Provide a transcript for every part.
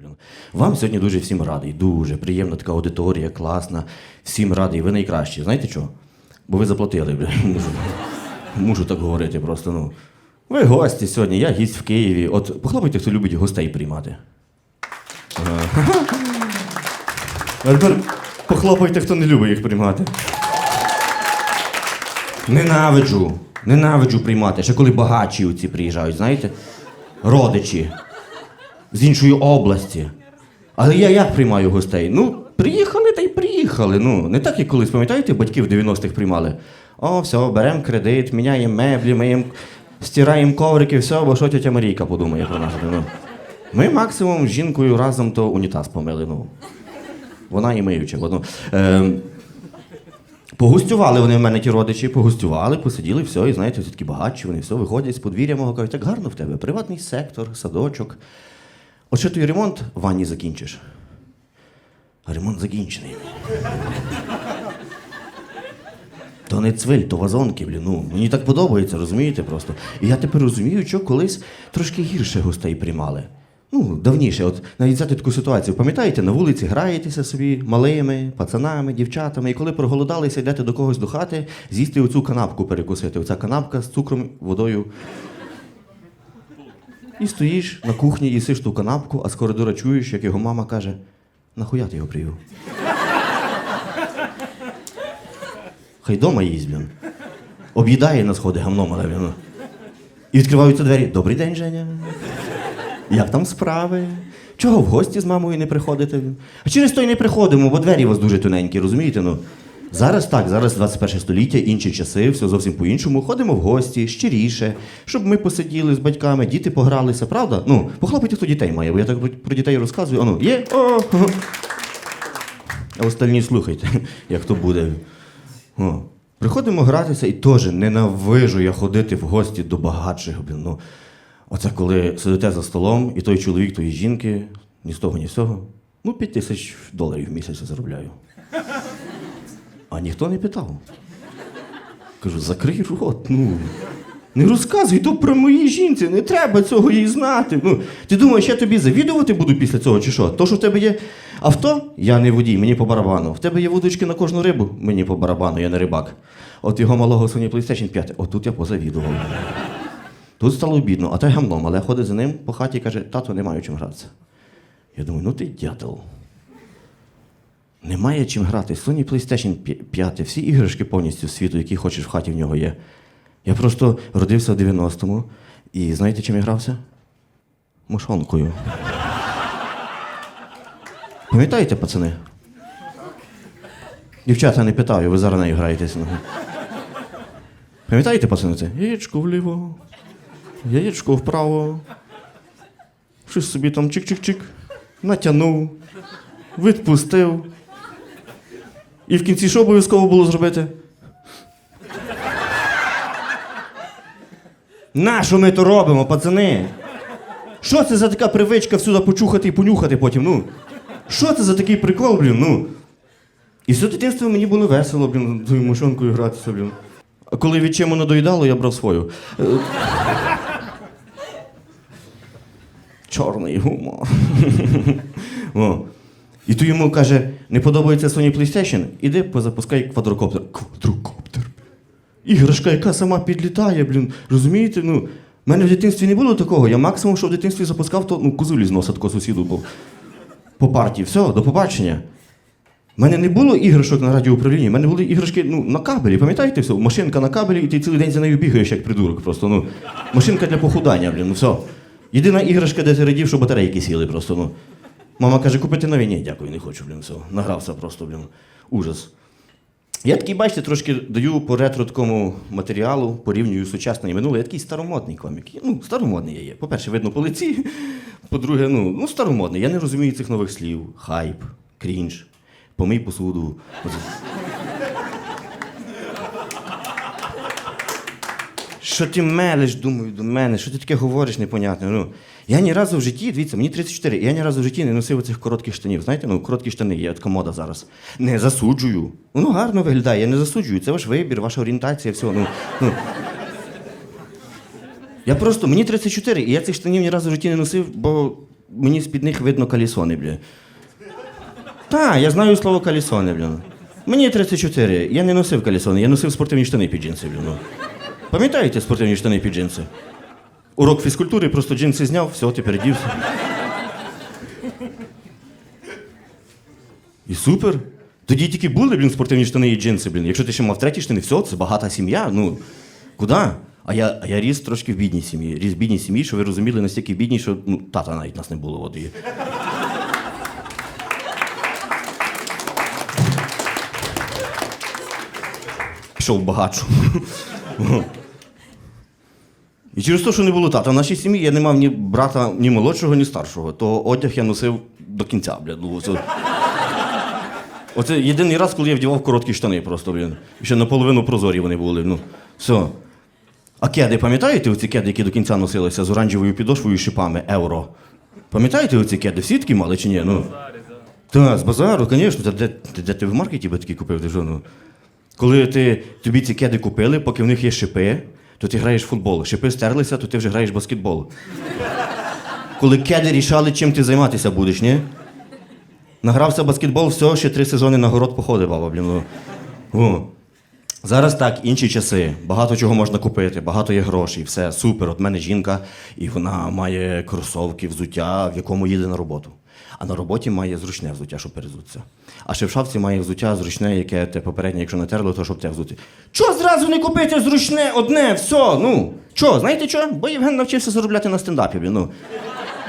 блін. Вам сьогодні дуже всім радий. Дуже приємна така аудиторія, класна. Всім радий. Ви найкращі. Знаєте чого? Бо ви заплатили, блін. Мушу, так говорити просто. Ну. Ви гості сьогодні, я гість в Києві. От похлопайте, хто любить гостей приймати. А тепер похлопайте, хто не любить їх приймати. Ненавиджу. Ненавиджу приймати. Ще коли багатші оці приїжджають, знаєте? Родичі з іншої області. Але я як приймаю гостей? Ну, приїхали та й приїхали. Ну, не так, як колись, пам'ятаєте, батьки в 90-х приймали. О, все, беремо кредит, міняємо меблі, миємо, стираємо коврики, все, бо що тетя Марійка подумає про нас. Ну. Ми максимум з жінкою разом то унітаз помили. Ну. Вона і миюча. Ну, е, Погостювали вони в мене ті родичі, погостювали, посиділи, все, і знаєте, все такі багатші, вони все виходять з подвір'я мого, кажуть, так гарно в тебе, приватний сектор, садочок. От що твій ремонт в ванні закінчиш? А ремонт закінчений. То не цвиль, то вазонки, блін. Ну, мені так подобається, розумієте просто. І я тепер розумію, що колись трошки гірше гостей приймали. Ну, давніше, от навіть взяти таку ситуацію. Пам'ятаєте, на вулиці граєтеся собі малими, пацанами, дівчатами, і коли проголодалися, йдете до когось до хати, з'їсти оцю канапку перекусити. Оця канапка з цукром, водою. І стоїш на кухні, їсиш ту канапку, а з коридора чуєш, як його мама каже: нахуя ти його привів? Хай дома їсть, блін. Об'їдає на сходи гамном, але ну. І відкриваються двері. Добрий день, Женя. Як там справи? Чого в гості з мамою не приходите? А через то й не приходимо, бо двері у вас дуже тоненькі, розумієте? Ну, зараз так, зараз 21 століття, інші часи, все зовсім по-іншому. Ходимо в гості, щиріше, щоб ми посиділи з батьками, діти погралися, правда? Ну, похлопайте, хто дітей має, бо я так про- дітей розказую. Ану, є? О. А остальні слухайте, як то буде. О. Приходимо гратися і теж ненавижу я ходити в гості до багатших. Ну, оце коли сидите за столом, і той чоловік, тої жінки, ні з того, ні з цього. Ну, 5 тисяч доларів в місяць заробляю. А ніхто не питав. Кажу, закрий рот, ну. Не розказуй то про мої жінці, не треба цього їй знати. Ну, ти думаєш, я тобі завідувати буду після цього чи що? То, що в тебе є авто, я не водій, мені по барабану. В тебе є вудочки на кожну рибу, мені по барабану, я не рибак. От його малого Sony PlayStation 5, отут я позавідував. Тут стало бідно, а той гамном, але ходить за ним по хаті і каже, тато, не маю чим гратися. Я думаю, ну ти дятел. Немає чим грати. Sony PlayStation 5, всі іграшки повністю світу, які хочеш в хаті в нього є. Я просто родився в 90-му і знаєте, чим я грався? Мошонкою. Пам'ятаєте, пацани? Дівчата не питаю, ви зараз нею граєтесь. Ну. Пам'ятаєте, пацани, це? Яєчко вліво, яєчко вправо. Щось собі там чик-чик-чик, натягнув, відпустив. І в кінці що обов'язково було зробити? На що ми то робимо, пацани? Що це за така привичка всюди почухати і понюхати потім? Ну? Що це за такий прикол, блін? Ну? І все дитинство мені було весело, блін, тою мошонкою гратися, блін. А коли від чим надоїдало, я брав свою. Е, Чорний гумор. І то йому каже, не подобається Sony PlayStation, іди позапускай квадрокоптер. Квадрокоптер. Іграшка, яка сама підлітає, блін. Розумієте? Ну, в мене в дитинстві не було такого. Я максимум, що в дитинстві запускав, то ну, козулі з носа такого сусіду був. По партії. Все, до побачення. У мене не було іграшок на радіоуправлінні, в мене були іграшки ну, на кабелі, пам'ятаєте все? Машинка на кабелі, і ти цілий день за нею бігаєш, як придурок. Просто, ну, машинка для похудання, блін, ну все. Єдина іграшка, де ти радів, що батарейки сіли просто. Ну. Мама каже, купити нові. Ні, дякую, не хочу, блін, все. Награвся просто, блін. Ужас. Я такий, бачите, трошки даю по ретро такому матеріалу, порівнюю сучасне і минуле. Я такий старомодний комік. Ну, старомодний я є. По-перше, видно по лиці. По-друге, ну, ну старомодний. Я не розумію цих нових слів. Хайп, крінж, помий посуду. Що ти мелеш, думаю, до мене, що ти таке говориш непонятно. Ну, я ні разу в житті, дивіться, мені 34, я ні разу в житті не носив оцих коротких штанів. Знаєте, ну короткі штани є, така мода зараз. Не засуджую. Воно гарно виглядає, я не засуджую. Це ваш вибір, ваша орієнтація, все. Ну, ну. Я просто, мені 34, і я цих штанів ні разу в житті не носив, бо мені з-під них видно калісони, бля. Так, я знаю слово калісони, бля. Мені 34, я не носив калісони, я носив спортивні штани під джинси, бля. Ну. Пам'ятаєте спортивні штани під джинси? Урок фізкультури, просто джинси зняв, все, тепер дівся. І супер. Тоді тільки були, блін, спортивні штани і джинси, блін. Якщо ти ще мав треті штани, все, це багата сім'я. Ну, куди? А я, а я ріс трошки в бідній сім'ї. Ріс в бідній сім'ї, що ви розуміли, настільки бідній, що ну, тата навіть нас не було. І... Пішов багатшу. І через те, що не було тата в нашій сім'ї, я не мав ні брата, ні молодшого, ні старшого. То одяг я носив до кінця, бля. Ну, це... Оце єдиний раз, коли я вдівав короткі штани просто, блін. Ще наполовину прозорі вони були. Ну, все. А кеди, пам'ятаєте оці кеди, які до кінця носилися з оранжевою підошвою і шипами евро? Пам'ятаєте оці кеди? Всі такі мали чи ні? Ну. Так, з базару, звісно. Та Де, де, де ти в маркеті би такі купив? Ти ну? Коли ти, тобі ці кеди купили, поки в них є шипи, то ти граєш в футбол. Шипи стерлися, то ти вже граєш в баскетбол. Коли кеди рішали, чим ти займатися будеш, ні? Награвся в баскетбол, все, ще три сезони на город походив, баба, блін. Ну. Зараз так, інші часи. Багато чого можна купити, багато є грошей, все супер. От мене жінка, і вона має кросовки, взуття, в якому їде на роботу. А на роботі має зручне взуття, щоб перезутися. А ще в шафці має взуття зручне, яке те попереднє, якщо натерло, то щоб те взути. Чо зразу не купити зручне одне, все, ну. Чо, знаєте що? Бо Євген навчився заробляти на стендапі, ну.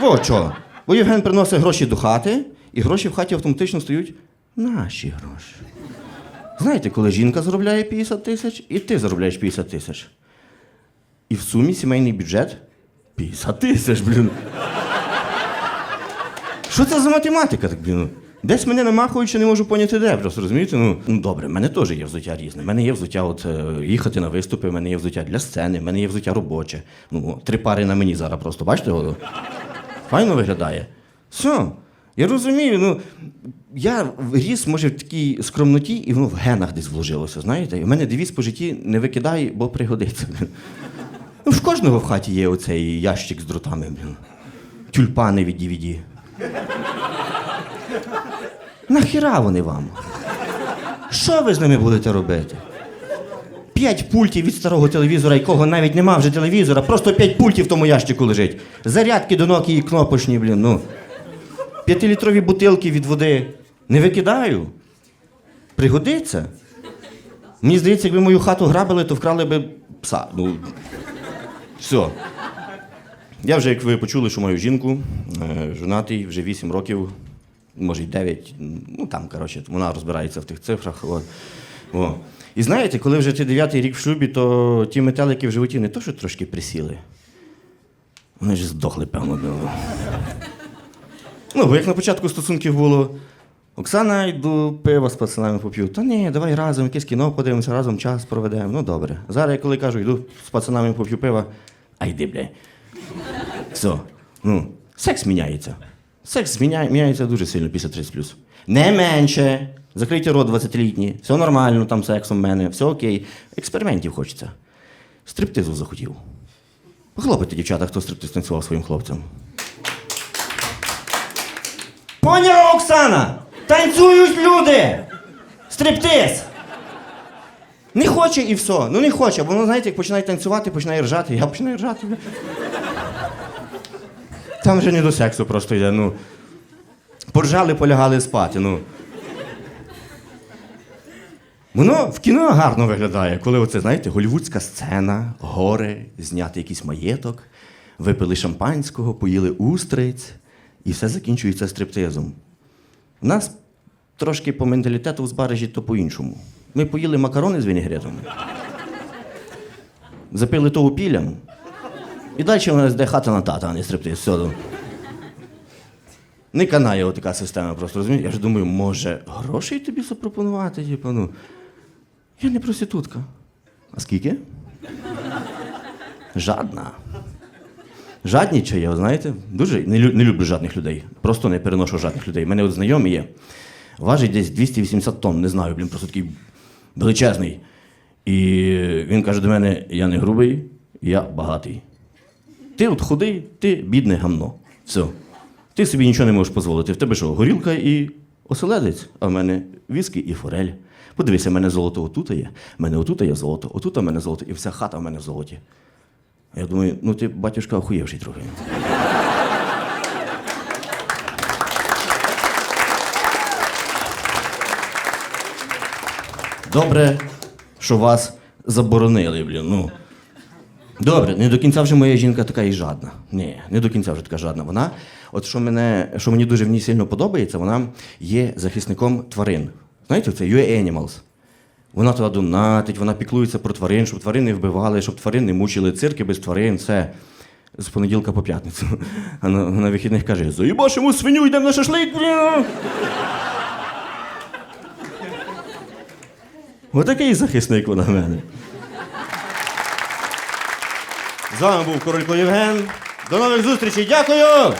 Во чо. Бо Євген приносить гроші до хати, і гроші в хаті автоматично стають наші гроші. Знаєте, коли жінка заробляє 50 тисяч, і ти заробляєш 50 тисяч. І в сумі сімейний бюджет 50 тисяч, блін. Що це за математика, так, блін? Десь мене намахують, що не можу поняти де, просто розумієте? Ну, ну добре, в мене теж є взуття різне. В мене є взуття от, е, їхати на виступи, в мене є взуття для сцени, в мене є взуття робоче. Ну, три пари на мені зараз просто, бачите? О, Файно виглядає. Все. Я розумію, ну я ріс, може, в такій скромноті, і воно в генах десь вложилося, знаєте? І в мене девіз по житті не викидай, бо пригодиться. Ну, в кожного в хаті є оцей ящик з дротами, блін. Тюльпани від DVD. Нахіра вони вам? Що ви з ними будете робити? П'ять пультів від старого телевізора, якого навіть нема вже телевізора, просто п'ять пультів в тому ящику лежить. Зарядки до Nokia кнопочні, блін, ну. П'ятилітрові бутилки від води. Не викидаю. Пригодиться. Мені здається, якби мою хату грабили, то вкрали би пса. Ну, все. Я вже, як ви почули, що маю жінку, е, жонатий, вже 8 років, може й 9, ну там, коротше, вона розбирається в тих цифрах. От. О. І знаєте, коли вже ти дев'ятий рік в шлюбі, то ті метелики в животі не то, що трошки присіли. Вони ж здохли, певно. Ну, бо як на початку стосунків було. Оксана, йду пиво з пацанами поп'ю. Та ні, давай разом, якесь кіно подивимося, разом час проведемо. Ну добре. Зараз я коли кажу, йду з пацанами поп'ю пива, а йди, бля. Все. Ну, секс міняється. Секс міняє, міняється дуже сильно після 30 Не менше. Закрийте рот 20-літні. Все нормально там сексом в мене, все окей. Експериментів хочеться. Стриптизу захотів. Похлопайте, дівчата, хто стриптиз танцював своїм хлопцям. Поняла, Оксана! Танцюють люди! Стриптиз! Не хоче і все. Ну не хоче, бо воно, знаєте, як починає танцювати, починає ржати, я починаю ржати. Там вже не до сексу просто йде, ну. Поржали, полягали спати, ну. Воно в кіно гарно виглядає, коли оце, знаєте, голівудська сцена, гори, зняти якийсь маєток, випили шампанського, поїли устриць, і все закінчується стриптизом. У нас трошки по менталітету в Збаражі то по-іншому. Ми поїли макарони з вінігретом, запили того пілям, і далі у нас йде хата на тата, а не стриптиз. Все. Не канає отака система, просто розумієш? Я ж думаю, може, грошей тобі запропонувати? Типу, ну. Я не проститутка. А скільки? Жадна. Жаднічає, знаєте? Дуже не, не люблю жадних людей. Просто не переношу жадних людей. У мене от знайомий є. Важить десь 280 тонн, не знаю, блін, просто такий величезний. І він каже до мене: я не грубий, я багатий. Ти от худий, ти бідне гамно. Все. Ти собі нічого не можеш дозволити. В тебе що, горілка і оселедець, а в мене віскі і форель. Подивися, в мене золото отут є, в мене отут є золото, отут у мене золото, і вся хата в мене в золоті. Я думаю, ну ти, батюшка, охуєвший трохи. Добре, що вас заборонили, блін. Ну. Добре, не до кінця вже моя жінка така і жадна. Ні, не до кінця вже така жадна. Вона, от що, мене, що мені дуже в ній сильно подобається, вона є захисником тварин. Знаєте, це UA Animals. Вона туди донатить, вона піклується про тварин, щоб тварин не вбивали, щоб тварин не мучили, цирки без тварин, все. З понеділка по п'ятницю. А на, на вихідних каже: заїбашимо свиню, йдемо на шашлик, бля. Отакий захисник вона в мене. З вами був Королько Євген. До нових зустрічей. Дякую!